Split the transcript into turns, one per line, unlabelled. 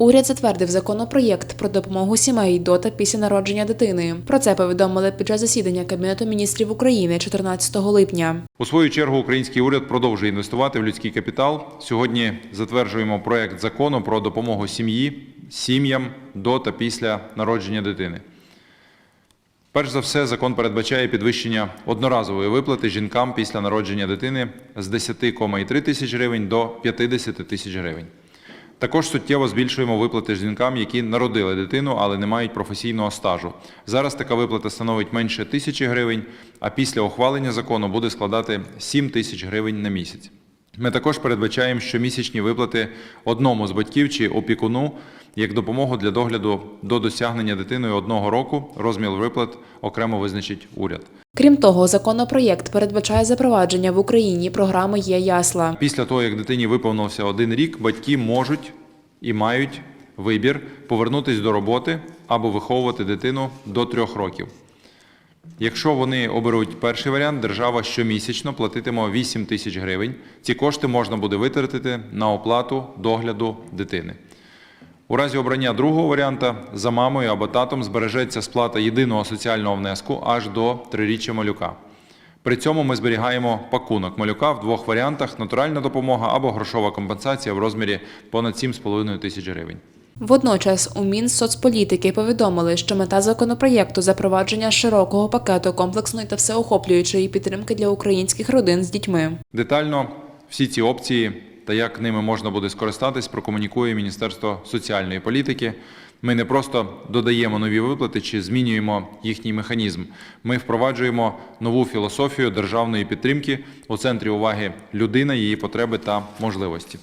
Уряд затвердив законопроєкт про допомогу сімей до та після народження дитини. Про це повідомили під час засідання Кабінету міністрів України 14 липня.
У свою чергу український уряд продовжує інвестувати в людський капітал. Сьогодні затверджуємо проект закону про допомогу сім'ї, сім'ям до та після народження дитини. Перш за все, закон передбачає підвищення одноразової виплати жінкам після народження дитини з 10,3 тисяч гривень до 50 тисяч гривень. Також суттєво збільшуємо виплати жінкам, які народили дитину, але не мають професійного стажу. Зараз така виплата становить менше тисячі гривень, а після ухвалення закону буде складати 7 тисяч гривень на місяць. Ми також передбачаємо щомісячні виплати одному з батьків чи опікуну як допомогу для догляду до досягнення дитиною одного року. Розмір виплат окремо визначить уряд.
Крім того, законопроєкт передбачає запровадження в Україні програми Є ясла.
Після того, як дитині виповнився один рік, батьки можуть і мають вибір повернутися до роботи або виховувати дитину до трьох років. Якщо вони оберуть перший варіант, держава щомісячно платитиме 8 тисяч гривень. Ці кошти можна буде витратити на оплату догляду дитини. У разі обрання другого варіанта за мамою або татом збережеться сплата єдиного соціального внеску аж до триріччя малюка. При цьому ми зберігаємо пакунок малюка в двох варіантах: натуральна допомога або грошова компенсація в розмірі понад 7,5 тисяч гривень.
Водночас у Мінсоцполітики повідомили, що мета законопроєкту запровадження широкого пакету комплексної та всеохоплюючої підтримки для українських родин з дітьми.
Детально всі ці опції та як ними можна буде скористатись, прокомунікує Міністерство соціальної політики. Ми не просто додаємо нові виплати чи змінюємо їхній механізм. Ми впроваджуємо нову філософію державної підтримки у центрі уваги людина, її потреби та можливості.